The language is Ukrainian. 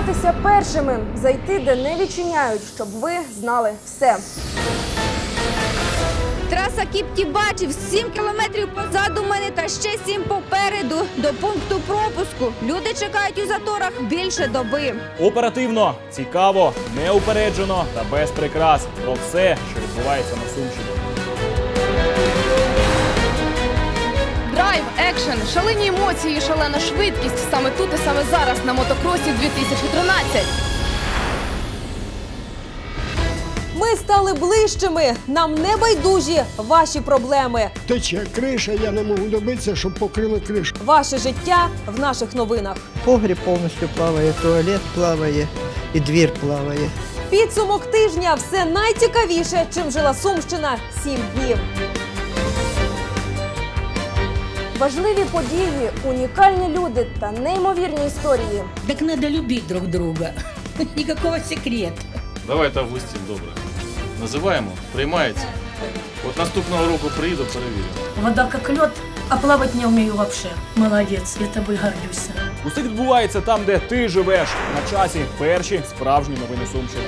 Дізнатися першими, зайти, де не відчиняють, щоб ви знали все. Траса Кіпті бачив 7 кілометрів позаду мене та ще 7 попереду до пункту пропуску. Люди чекають у заторах більше доби. Оперативно, цікаво, неупереджено та без прикрас про все, що відбувається на Сумщині. Екшен, шалені емоції, і шалена швидкість саме тут і саме зараз на мотокросі 2013. Ми стали ближчими. Нам не байдужі ваші проблеми. Тече криша, я не можу добитися, щоб покрили кришу. Ваше життя в наших новинах. Погріб повністю плаває, туалет плаває і двір плаває. Підсумок тижня все найцікавіше, чим жила Сумщина сім днів. Важливі події, унікальні люди та неймовірні історії. Так надо любить друг друга. Никакого секрета. Давайте августин, добре. Називаємо, приймається. От наступного року приїду, перевірю. Вода как лед, а плавать не умею вообще. Молодец, я тобой горжусь. Усе відбувається там, де ти живеш. На часі перші справжні новини Сумщини.